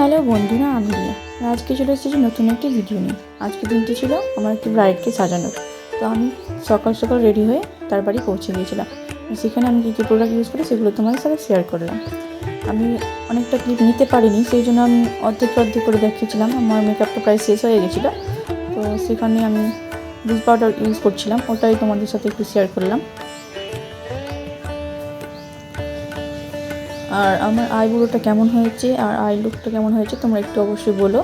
Hello বন্ধুরা, আমি রিয়া। আজকে চলে এসেছি নতুন একটি ভিডিও নিয়ে। আজকে দিনটি ছিল আমার একটি ব্রাইডকে সাজানোর। তো আমি সকাল সকাল রেডি হয়ে তার বাড়ি পৌঁছে গিয়েছিলাম। সেখানে আমি কী কী প্রোডাক্ট ইউজ করি সেগুলো তোমাদের সাথে শেয়ার করলাম। আমি অনেকটা ক্লিপ নিতে পারিনি, সেই জন্য আমি অর্ধেক অর্ধেক করে দেখিয়েছিলাম। আমার মেকআপটা প্রায় শেষ হয়ে গেছিল। তো সেখানে আমি ব্লিচ পাউডার ইউজ করছিলাম, ওটাই তোমাদের সাথে একটু শেয়ার করলাম। আর আমার আইব্রোটা কেমন হয়েছে আর আই লুকটা কেমন হয়েছে তোমরা একটু অবশ্যই বলো।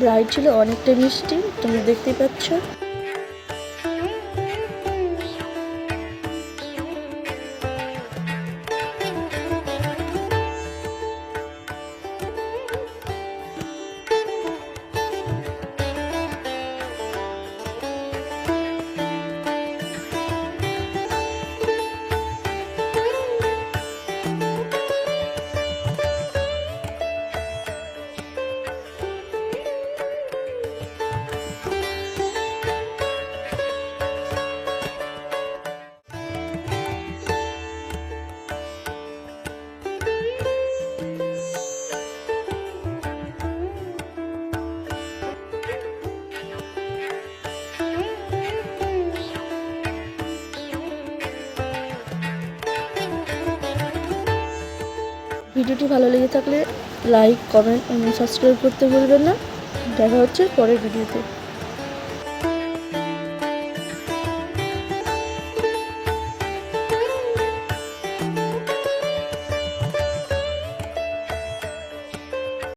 ব্রাইড ছিল, অনেকটা মিষ্টি তুমি দেখতেই পাচ্ছ। ভিডিওটি ভালো লেগে থাকলে লাইক, কমেন্ট এবং সাবস্ক্রাইব করতে ভুলবেন না। দেখা হচ্ছে পরের ভিডিওতে।